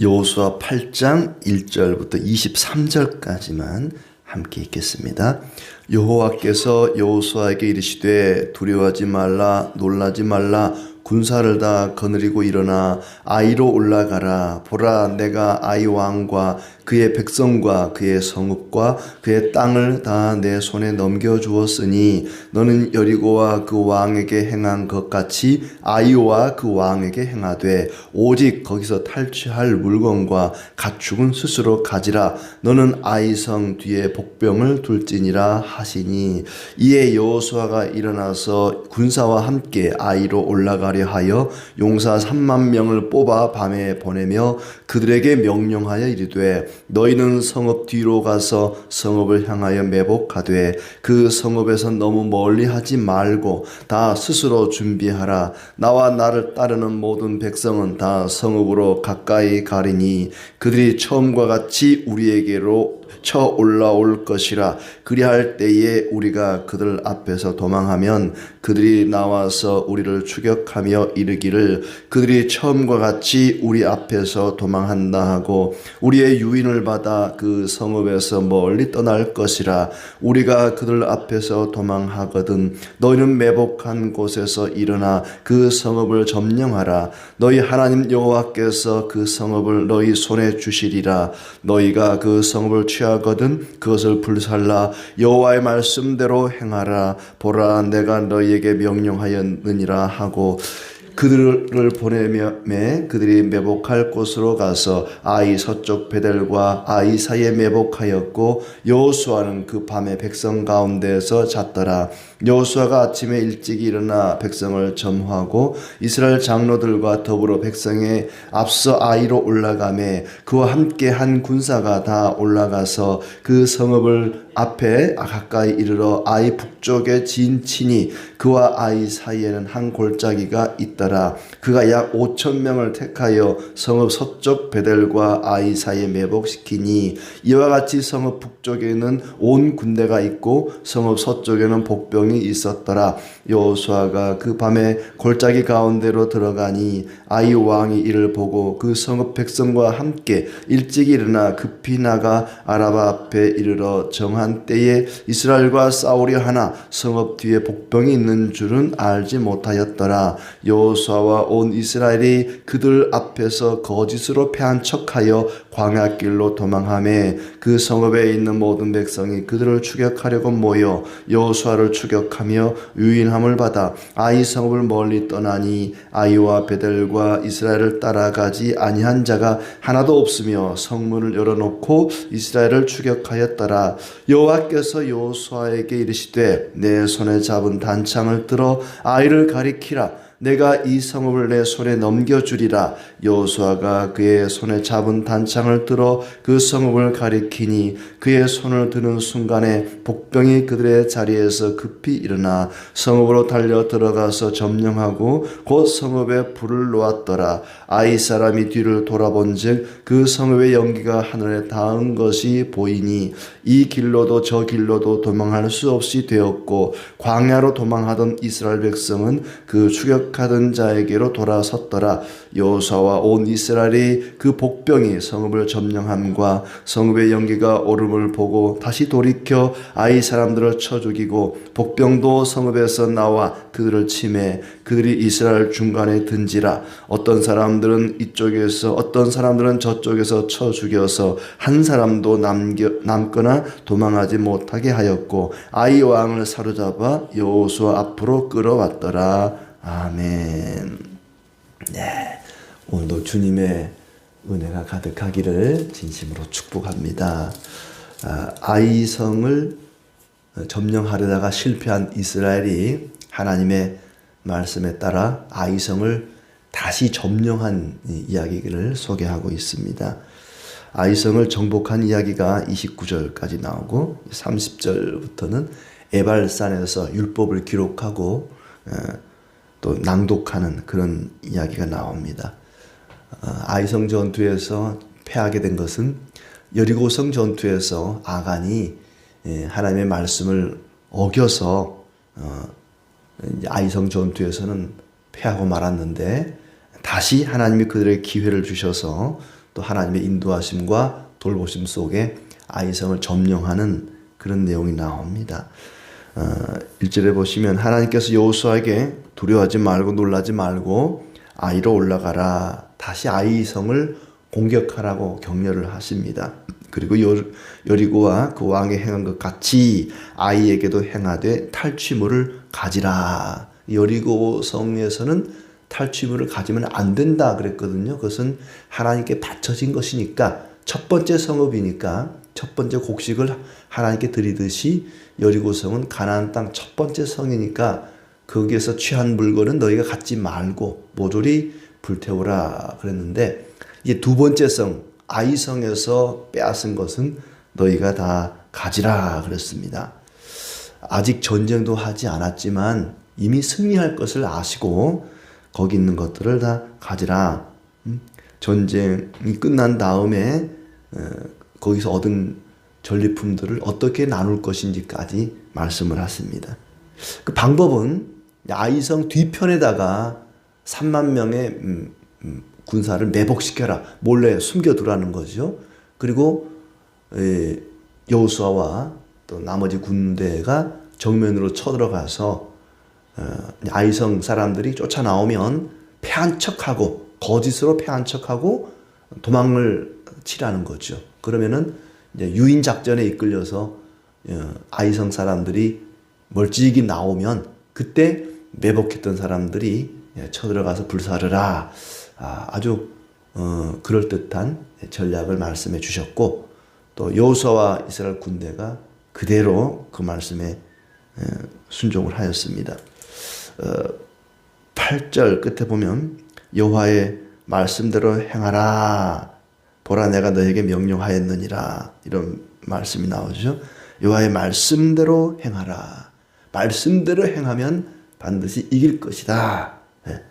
여호수아 8장 1절부터 23절까지만 함께 읽겠습니다. 여호와께서 여호수아에게 이르시되 두려워하지 말라 놀라지 말라 군사를 다 거느리고 일어나 아이로 올라가라. 보라 내가 아이 왕과 그의 백성과 그의 성읍과 그의 땅을 다 내 손에 넘겨 주었으니 너는 여리고와 그 왕에게 행한 것 같이 아이와 그 왕에게 행하되 오직 거기서 탈취할 물건과 가축은 스스로 가지라. 너는 아이성 뒤에 복병을 둘지니라 하시니. 이에 여호수아가 일어나서 군사와 함께 아이로 올라가려 하여 용사 3만 명을 뽑아 밤에 보내며 그들에게 명령하여 이르되 너희는 성읍 뒤로 가서 성읍을 향하여 매복하되 그 성읍에서 너무 멀리 하지 말고 다 스스로 준비하라. 나와 나를 따르는 모든 백성은 다 성읍으로 가까이 가리니 그들이 처음과 같이 우리에게로 쳐 올라올 것이라. 그리할 때에 우리가 그들 앞에서 도망하면 그들이 나와서 우리를 추격하며 이르기를 그들이 처음과 같이 우리 앞에서 도망한다 하고 우리의 유인을 받아 그 성읍에서 멀리 떠날 것이라 우리가 그들 앞에서 도망하거든 너희는 매복한 곳에서 일어나 그 성읍을 점령하라. 너희 하나님 여호와께서 그 성읍을 너희 손에 주시리라. 너희가 그 성읍을 취하거든 그것을 불살라. 여호와의 말씀대로 행하라. 보라 내가 너희 에게 명령하였느니라 하고 그들을 보내며 그들이 매복할 곳으로 가서 아이 서쪽 베델과 아이 사이에 매복하였고 여호수아는 그 밤에 백성 가운데에서 잤더라 여호수아가 아침에 일찍 일어나 백성을 점호하고 이스라엘 장로들과 더불어 백성의 앞서 아이로 올라가매 그와 함께 한 군사가 다 올라가서 그 성읍을 앞에 가까이 이르러 아이 북쪽에 진치니 그와 아이 사이에는 한 골짜기가 있더라. 그가 약 5천 명을 택하여 성읍 서쪽 베델과 아이 사이에 매복시키니 이와 같이 성읍 북쪽에는 온 군대가 있고 성읍 서쪽에는 복병이 있었더라. 여호수아가 그 밤에 골짜기 가운데로 들어가니 아이 왕이 이를 보고 그 성읍 백성과 함께 일찍 일어나 급히 나가 아라바 앞에 이르러 정한 때에 이스라엘과 싸우려 하나 성읍 뒤에 복병이 있는 줄은 알지 못하였더라. 여호수아와 온 이스라엘이 그들 앞에서 거짓으로 패한 척하여 광야길로 도망하매 그 성읍에 있는 모든 백성이 그들을 추격하려고 모여 여호수아를 추격하며 유인함 을 받아 아이 성읍을 멀리 떠나니 아이와 베델과 이스라엘을 따라가지 아니한 자가 하나도 없으며 성문을 열어놓고 이스라엘을 추격하였더라. 여호와께서 여호수아에게 이르시되 내 손에 잡은 단창을 들어 아이를 가리키라 내가 이 성읍을 내 손에 넘겨주리라. 여호수아가 그의 손에 잡은 단창을 들어 그 성읍을 가리키니 그의 손을 드는 순간에 복병이 그들의 자리에서 급히 일어나 성읍으로 달려 들어가서 점령하고 곧 성읍에 불을 놓았더라. 아이 사람이 뒤를 돌아본즉 그 성읍의 연기가 하늘에 닿은 것이 보이니 이 길로도 저 길로도 도망할 수 없이 되었고 광야로 도망하던 이스라엘 백성은 그 추격 하던 자에게로 돌아섰더라. 여호수아와 온 이스라엘이 그 복병이 성읍을 점령함과 성읍의 연기가 오름을 보고 다시 돌이켜 아이 사람들을 쳐 죽이고 복병도 성읍에서 나와 그들을 침해 그들이 이스라엘 중간에 든지라. 어떤 사람들은 이쪽에서 어떤 사람들은 저쪽에서 쳐 죽여서 한 사람도 남겨, 남거나 도망하지 못하게 하였고 아이 왕을 사로잡아 여호수아 앞으로 끌어왔더라 아멘. 네, 오늘도 주님의 은혜가 가득하기를 진심으로 축복합니다. 아, 아이성을 점령하려다가 실패한 이스라엘이 하나님의 말씀에 따라 아이성을 다시 점령한 이야기를 소개하고 있습니다. 아이성을 정복한 이야기가 29절까지 나오고 30절부터는 에발산에서 율법을 기록하고 어, 또 낭독하는 그런 이야기가 나옵니다. 어, 아이성 전투에서 패하게 된 것은 여리고성 전투에서 아간이 예, 하나님의 말씀을 어겨서 어, 아이성 전투에서는 패하고 말았는데 다시 하나님이 그들의 기회를 주셔서 또 하나님의 인도하심과 돌보심 속에 아이성을 점령하는 그런 내용이 나옵니다. 어, 1절에 보시면 하나님께서 여호수아에게 두려워하지 말고 놀라지 말고 아이로 올라가라. 다시 아이 성을 공격하라고 격려를 하십니다. 그리고 여, 여리고와 그 왕이 행한 것 같이 아이에게도 행하되 탈취물을 가지라. 여리고 성에서는 탈취물을 가지면 안 된다 그랬거든요. 그것은 하나님께 바쳐진 것이니까 첫 번째 성읍이니까 첫 번째 곡식을 하나님께 드리듯이 여리고성은 가나안 땅 첫 번째 성이니까 거기에서 취한 물건은 너희가 갖지 말고 모조리 불태우라 그랬는데 이제 두 번째 성 아이성에서 빼앗은 것은 너희가 다 가지라 그랬습니다. 아직 전쟁도 하지 않았지만 이미 승리할 것을 아시고 거기 있는 것들을 다 가지라. 음? 전쟁이 끝난 다음에 어, 거기서 얻은 전리품들을 어떻게 나눌 것인지까지 말씀을 하십니다. 그 방법은 아이성 뒤편에다가 3만 명의 음, 음, 군사를 매복시켜라 몰래 숨겨두라는 거죠. 그리고 에, 여호수아와 또 나머지 군대가 정면으로 쳐들어가서 어, 아이성 사람들이 쫓아 나오면 패한 척하고 거짓으로 패한 척하고 도망을 치라는 거죠. 그러면은 유인 작전에 이끌려서 어, 아이성 사람들이 멀찍이 나오면 그때 매복했던 사람들이 예, 쳐들어가서 불사르라. 아, 아주 어, 그럴 듯한 전략을 말씀해 주셨고 또 여호수아와 이스라엘 군대가 그대로 그 말씀에 에, 순종을 하였습니다. 어, 8절 끝에 보면 여호와의 말씀대로 행하라. 보라 내가 너에게 명령하였느니라. 이런 말씀이 나오죠. 여호와의 말씀대로 행하라. 말씀대로 행하면 반드시 이길 것이다. 예.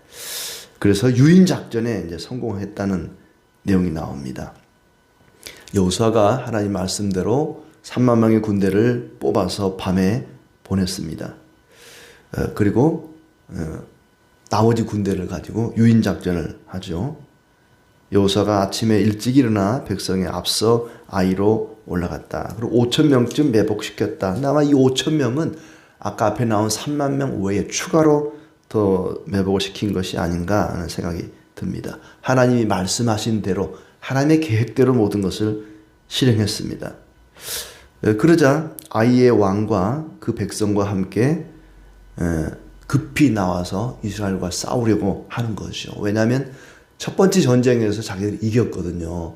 그래서 유인 작전에 이제 성공했다는 내용이 나옵니다. 여호수아가 하나님 말씀대로 3만 명의 군대를 뽑아서 밤에 보냈습니다. 어, 그리고 어, 나머지 군대를 가지고 유인 작전을 하죠. 여호수아가 아침에 일찍 일어나 백성에 앞서 아이로 올라갔다. 그리고 5천 명쯤 매복시켰다. 아마 이 5천 명은 아까 앞에 나온 3만 명 외에 추가로 더 매복을 시킨 것이 아닌가 하는 생각이 듭니다. 하나님이 말씀하신 대로 하나님의 계획대로 모든 것을 실행했습니다. 에, 그러자 아이의 왕과 그 백성과 함께 에, 급히 나와서 이스라엘과 싸우려고 하는 거죠. 왜냐하면 첫 번째 전쟁에서 자기들이 이겼거든요.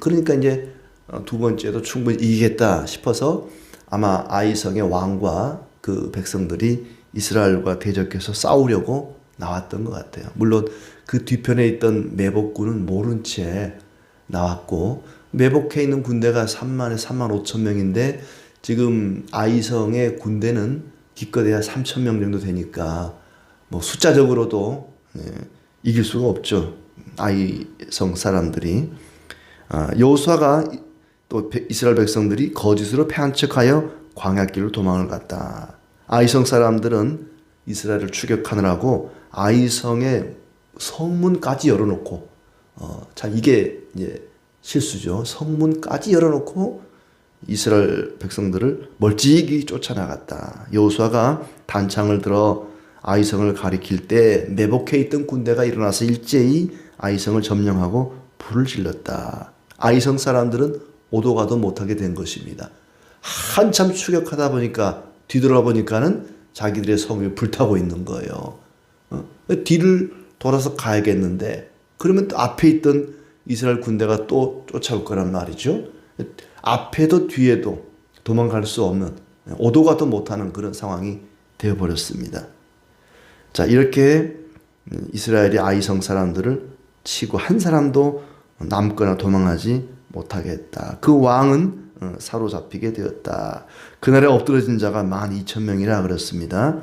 그러니까 이제 어, 두 번째도 충분히 이기겠다 싶어서 아마 아이성의 왕과 그 백성들이 이스라엘과 대적해서 싸우려고 나왔던 것 같아요. 물론 그 뒤편에 있던 매복군은 모른 채 나왔고 매복해 있는 군대가 3만에 3만 5천 명인데 지금 아이성의 군대는 기껏해야 3천 명 정도 되니까 뭐 숫자적으로도 예, 이길 수가 없죠. 아이성 사람들이 아, 여호수아가 또 이스라엘 백성들이 거짓으로 패한 척하여 광야길로 도망을 갔다. 아이성 사람들은 이스라엘을 추격하느라고 아이성의 성문까지 열어놓고 어, 참 이게 이제 실수죠. 성문까지 열어놓고 이스라엘 백성들을 멀찍이 쫓아나갔다. 여호수아가 단창을 들어 아이성을 가리킬 때 매복해 있던 군대가 일어나서 일제히 아이성을 점령하고 불을 질렀다. 아이성 사람들은 오도 가도 못하게 된 것입니다. 한참 추격하다 보니까 뒤돌아 보니까는 자기들의 성이 불타고 있는 거예요. 어? 뒤를 돌아서 가야겠는데 그러면 또 앞에 있던 이스라엘 군대가 또 쫓아올 거란 말이죠. 앞에도 뒤에도 도망갈 수 없는 오도 가도 못하는 그런 상황이 되어버렸습니다. 자 이렇게 이스라엘이 아이성 사람들을 치고 한 사람도 남거나 도망하지 못하겠다. 그 왕은 어, 사로잡히게 되었다. 그날에 엎드러진 자가 만 이천 명이라 그랬습니다.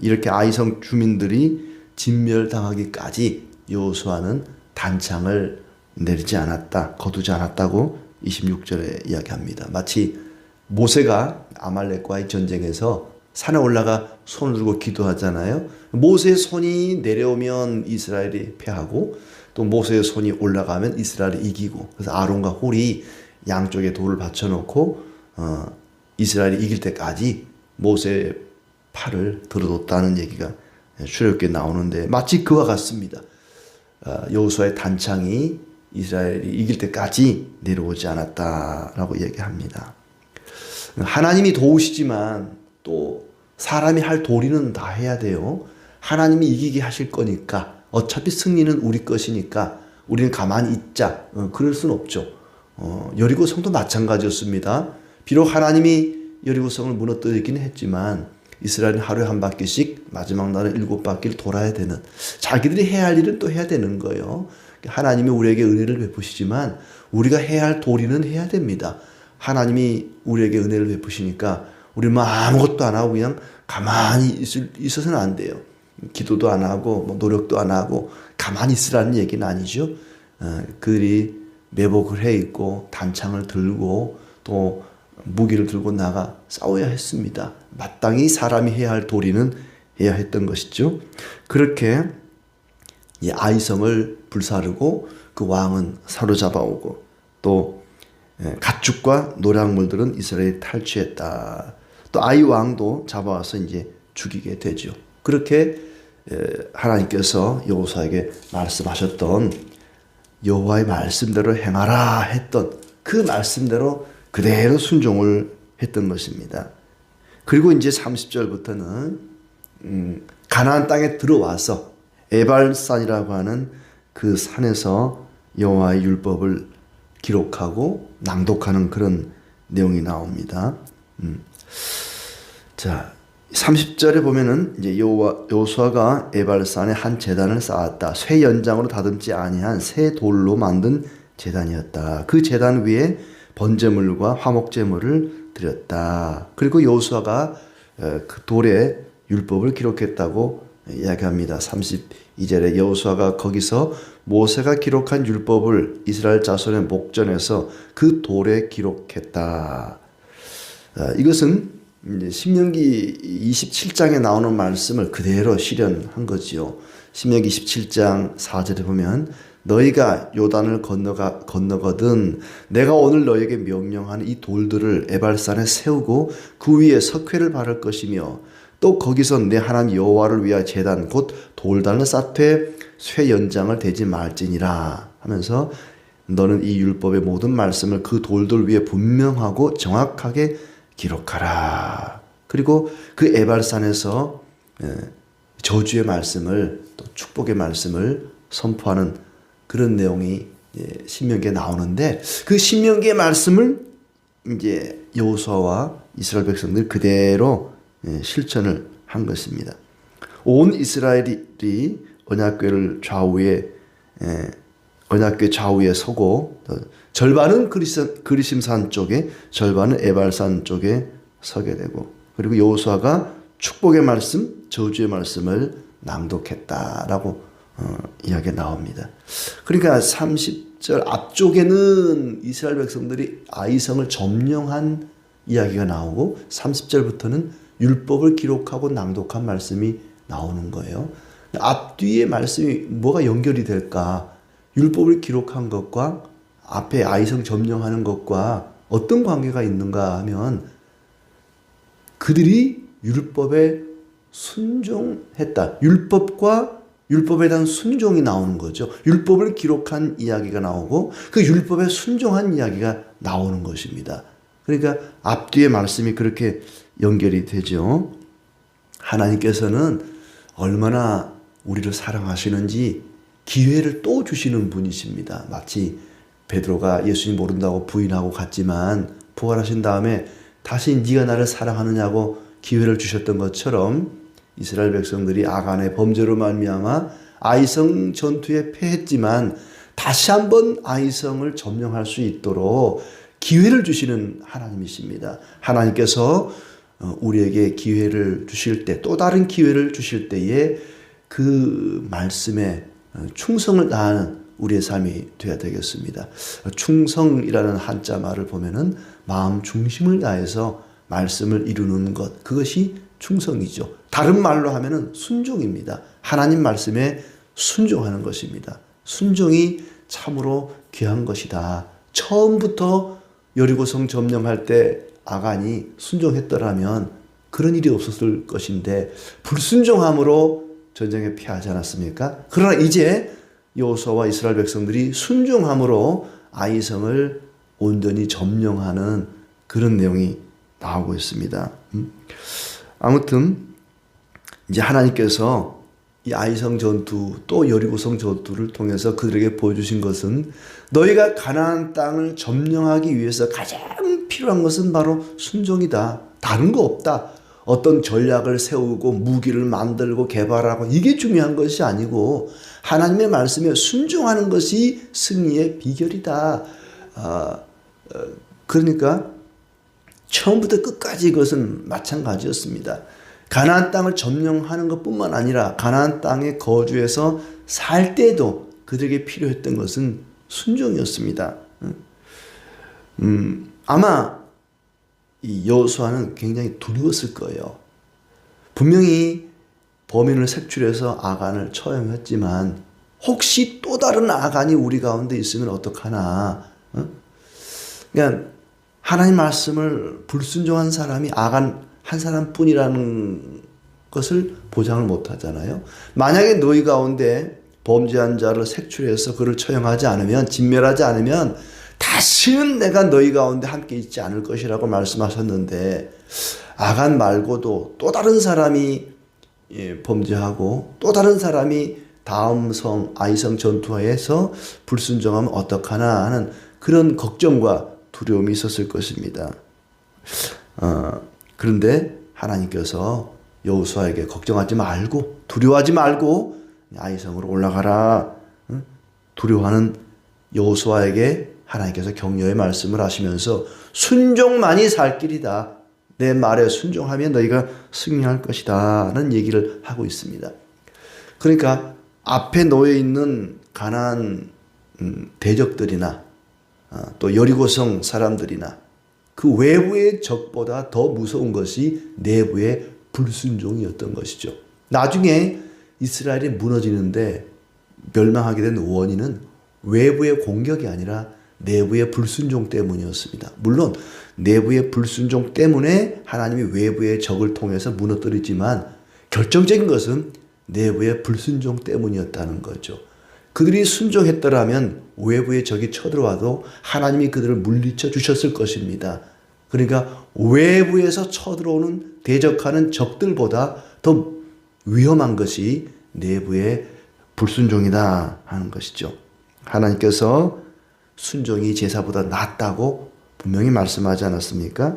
이렇게 아이성 주민들이 진멸당하기까지 여호수아는 단창을 내리지 않았다, 거두지 않았다고 26절에 이야기합니다. 마치 모세가 아말렉과의 전쟁에서 산에 올라가 손을 들고 기도하잖아요. 모세의 손이 내려오면 이스라엘이 패하고 또 모세의 손이 올라가면 이스라엘이 이기고 그래서 아론과 홀이 양쪽에 돌을 받쳐놓고 어, 이스라엘이 이길 때까지 모세의 팔을 들어뒀다는 얘기가 출애굽기에 나오는데 마치 그와 같습니다. 어, 여호수아의 단창이 이스라엘이 이길 때까지 내려오지 않았다라고 얘기합니다. 하나님이 도우시지만 또 사람이 할 도리는 다 해야 돼요. 하나님이 이기게 하실 거니까 어차피 승리는 우리 것이니까 우리는 가만히 있자. 어, 그럴 수는 없죠. 어, 여리고성도 마찬가지였습니다. 비록 하나님이 여리고성을 무너뜨리긴 했지만 이스라엘은 하루에 한 바퀴씩 마지막 날은 일곱 바퀴를 돌아야 되는 자기들이 해야 할 일은 또 해야 되는 거예요. 하나님이 우리에게 은혜를 베푸시지만 우리가 해야 할 도리는 해야 됩니다. 하나님이 우리에게 은혜를 베푸시니까 우리는 뭐 아무것도 안 하고 그냥 가만히 있을, 있어서는 안 돼요. 기도도 안 하고 뭐 노력도 안 하고 가만히 있으라는 얘기는 아니죠. 어, 그들이 매복을 해 있고 단창을 들고 또 무기를 들고 나가 싸워야 했습니다. 마땅히 사람이 해야 할 도리는 해야 했던 것이죠. 그렇게 이 아이성을 불사르고 그 왕은 사로잡아 오고 또 예, 가축과 노량물들은 이스라엘이 탈취했다. 또 아이 왕도 잡아와서 이제 죽이게 되죠. 그렇게 예, 하나님께서 여호수아에게 말씀하셨던 여호와의 말씀대로 행하라 했던 그 말씀대로 그대로 순종을 했던 것입니다. 그리고 이제 30절부터는 음, 가나안 땅에 들어와서 에발산이라고 하는 그 산에서 여호와의 율법을 기록하고 낭독하는 그런 내용이 나옵니다. 음. 자, 30절에 보면은 이제 여호와 여호수아가 에발산에 한 제단을 쌓았다. 쇠 연장으로 다듬지 아니한 새 돌로 만든 제단이었다. 그 제단 위에 번제물과 화목제물을 드렸다. 그리고 여호수아가 어, 그 돌에 율법을 기록했다고 이야기합니다. 32절에 여호수아가 거기서 모세가 기록한 율법을 이스라엘 자손의 목전에서 그 돌에 기록했다. 아, 이것은 이제 신명기 27장에 나오는 말씀을 그대로 실현한 거지요. 신명기 27장 4절에 보면 너희가 요단을 건너가 건너거든 내가 오늘 너에게 명령하는 이 돌들을 에발산에 세우고 그 위에 석회를 바를 것이며 또 거기서 내 하나님 여호와를 위하여 제단 곧 돌단을 쌓되 쇠 연장을 대지 말지니라 하면서 너는 이 율법의 모든 말씀을 그 돌들 위에 분명하고 정확하게 기록하라. 그리고 그 에발산에서 예, 저주의 말씀을 또 축복의 말씀을 선포하는 그런 내용이 신명기에 나오는데 그 신명기의 말씀을 이제 여호수아와 이스라엘 백성들 그대로 예, 실천을 한 것입니다. 온 이스라엘이 언약궤를 좌우에 예, 언약궤 좌우에 서고 절반은 그리심 산 쪽에 절반은 에발산 쪽에 서게 되고 그리고 여호수아가 축복의 말씀, 저주의 말씀을 낭독했다라고 어, 이야기 나옵니다. 그러니까 30절 앞쪽에는 이스라엘 백성들이 아이성을 점령한 이야기가 나오고 30절부터는 율법을 기록하고 낭독한 말씀이 나오는 거예요. 앞뒤의 말씀이 뭐가 연결이 될까? 율법을 기록한 것과 앞에 아이성 점령하는 것과 어떤 관계가 있는가 하면 그들이 율법에 순종했다. 율법과 율법에 대한 순종이 나오는 거죠. 율법을 기록한 이야기가 나오고 그 율법에 순종한 이야기가 나오는 것입니다. 그러니까 앞뒤의 말씀이 그렇게 연결이 되죠. 하나님께서는 얼마나 우리를 사랑하시는지 기회를 또 주시는 분이십니다. 마치 베드로가 예수님 모른다고 부인하고 갔지만 부활하신 다음에 다시 네가 나를 사랑하느냐고 기회를 주셨던 것처럼 이스라엘 백성들이 아간의 범죄로 말미암아 아이성 전투에 패했지만 다시 한번 아이성을 점령할 수 있도록 기회를 주시는 하나님이십니다. 하나님께서 어, 우리에게 기회를 주실 때, 또 다른 기회를 주실 때에 그 말씀에 어, 충성을 다하는 우리의 삶이 되어야 되겠습니다. 충성이라는 한자 말을 보면은 마음 중심을 다해서 말씀을 이루는 것, 그것이 충성이죠. 다른 말로 하면은 순종입니다. 하나님 말씀에 순종하는 것입니다. 순종이 참으로 귀한 것이다. 처음부터 여리고성 점령할 때 아간이 순종했더라면 그런 일이 없었을 것인데 불순종함으로 전쟁에 피하지 않았습니까? 그러나 이제 여호수아와 이스라엘 백성들이 순종함으로 아이성을 온전히 점령하는 그런 내용이 나오고 있습니다. 음? 아무튼 이제 하나님께서 이 아이성 전투 또 여리고성 전투를 통해서 그들에게 보여주신 것은 너희가 가나안 땅을 점령하기 위해서 가장 필요한 것은 바로 순종이다. 다른 거 없다. 어떤 전략을 세우고 무기를 만들고 개발하고 이게 중요한 것이 아니고 하나님의 말씀에 순종하는 것이 승리의 비결이다. 아, 어, 그러니까 처음부터 끝까지 이것은 마찬가지였습니다. 가나안 땅을 점령하는 것뿐만 아니라 가나안 땅에 거주해서 살 때도 그들에게 필요했던 것은 순종이었습니다. 음, 아마 이 여호수아는 굉장히 두려웠을 거예요. 분명히 범인을 색출해서 아간을 처형했지만 혹시 또 다른 아간이 우리 가운데 있으면 어떡하나? 어? 그냥 하나님 말씀을 불순종한 사람이 아간 한 사람뿐이라는 것을 보장을 못 하잖아요. 만약에 너희 가운데 범죄한 자를 색출해서 그를 처형하지 않으면 진멸하지 않으면 다시는 내가 너희 가운데 함께 있지 않을 것이라고 말씀하셨는데 아간 말고도 또 다른 사람이 예, 범죄하고 또 다른 사람이 다음 성 아이성 전투에서 불순종하면 어떡하나 하는 그런 걱정과 두려움이 있었을 것입니다. 어, 그런데 하나님께서 여호수아에게 걱정하지 말고 두려워하지 말고 아이성으로 올라가라. 응? 두려워하는 여호수아에게 하나님께서 격려의 말씀을 하시면서 순종만이 살 길이다. 내 말에 순종하면 너희가 승리할 것이다는 얘기를 하고 있습니다. 그러니까 앞에 놓여 있는 가난 음, 대적들이나 어, 또 여리고성 사람들이나 그 외부의 적보다 더 무서운 것이 내부의 불순종이었던 것이죠. 나중에 이스라엘이 무너지는데 멸망하게 된 원인은 외부의 공격이 아니라 내부의 불순종 때문이었습니다. 물론 내부의 불순종 때문에 하나님이 외부의 적을 통해서 무너뜨리지만 결정적인 것은 내부의 불순종 때문이었다는 거죠. 그들이 순종했더라면 외부의 적이 쳐들어와도 하나님이 그들을 물리쳐 주셨을 것입니다. 그러니까 외부에서 쳐들어오는 대적하는 적들보다 더 위험한 것이 내부의 불순종이다 하는 것이죠. 하나님께서 순종이 제사보다 낫다고 분명히 말씀하지 않았습니까?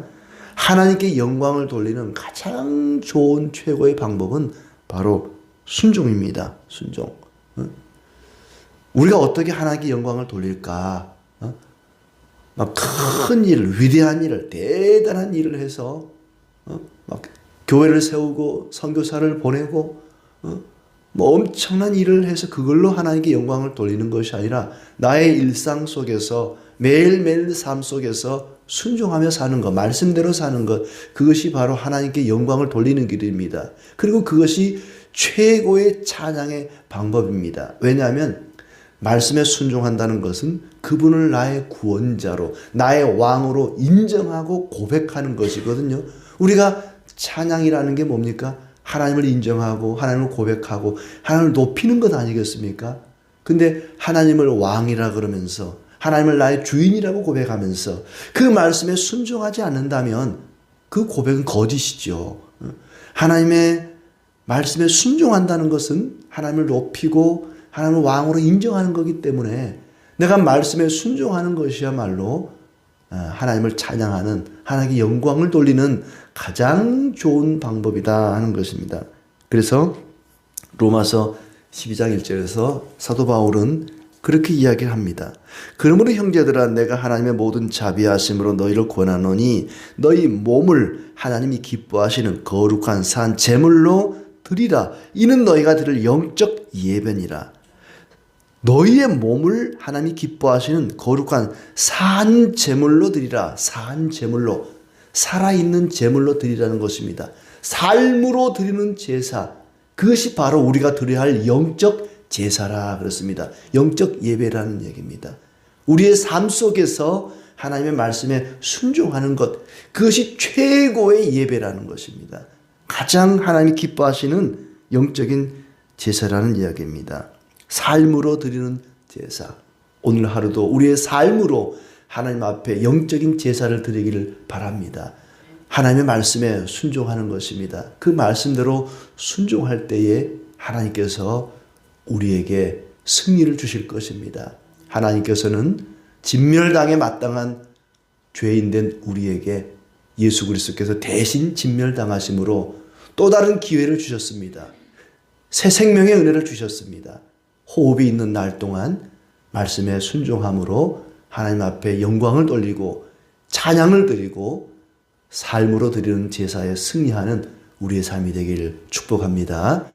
하나님께 영광을 돌리는 가장 좋은 최고의 방법은 바로 순종입니다. 순종. 우리가 어떻게 하나님께 영광을 돌릴까? 어? 막큰 일을, 위대한 일을, 대단한 일을 해서, 어? 막 교회를 세우고, 선교사를 보내고, 어? 뭐 엄청난 일을 해서 그걸로 하나님께 영광을 돌리는 것이 아니라 나의 일상 속에서 매일매일 삶 속에서 순종하며 사는 것, 말씀대로 사는 것, 그것이 바로 하나님께 영광을 돌리는 길입니다. 그리고 그것이 최고의 찬양의 방법입니다. 왜냐하면 말씀에 순종한다는 것은 그분을 나의 구원자로, 나의 왕으로 인정하고 고백하는 것이거든요. 우리가 찬양이라는 게 뭡니까? 하나님을 인정하고, 하나님을 고백하고, 하나님을 높이는 것 아니겠습니까? 근데 하나님을 왕이라 그러면서, 하나님을 나의 주인이라고 고백하면서, 그 말씀에 순종하지 않는다면, 그 고백은 거짓이죠. 하나님의 말씀에 순종한다는 것은 하나님을 높이고, 하나님을 왕으로 인정하는 거기 때문에 내가 말씀에 순종하는 것이야말로 어, 하나님을 찬양하는 하나님께 영광을 돌리는 가장 좋은 방법이다 하는 것입니다. 그래서 로마서 12장 1절에서 사도 바울은 그렇게 이야기를 합니다. 그러므로 형제들아 내가 하나님의 모든 자비하심으로 너희를 권하노니 너희 몸을 하나님이 기뻐하시는 거룩한 산 제물로 드리라. 이는 너희가 들을 영적 예배니라. 너희의 몸을 하나님이 기뻐하시는 거룩한 산 제물로 드리라. 산 제물로 살아있는 제물로 드리라는 것입니다. 삶으로 드리는 제사. 그것이 바로 우리가 드려야 할 영적 제사라 그렇습니다. 영적 예배라는 얘기입니다. 우리의 삶 속에서 하나님의 말씀에 순종하는 것, 그것이 최고의 예배라는 것입니다. 가장 하나님이 기뻐하시는 영적인 제사라는 이야기입니다. 삶으로 드리는 제사. 오늘 하루도 우리의 삶으로 하나님 앞에 영적인 제사를 드리기를 바랍니다. 하나님의 말씀에 순종하는 것입니다. 그 말씀대로 순종할 때에 하나님께서 우리에게 승리를 주실 것입니다. 하나님께서는 진멸당에 마땅한 죄인된 우리에게 예수 그리스도께서 대신 진멸당하심으로 또 다른 기회를 주셨습니다. 새 생명의 은혜를 주셨습니다. 호흡이 있는 날 동안 말씀에 순종함으로 하나님 앞에 영광을 돌리고 찬양을 드리고 삶으로 드리는 제사에 승리하는 우리의 삶이 되기를 축복합니다.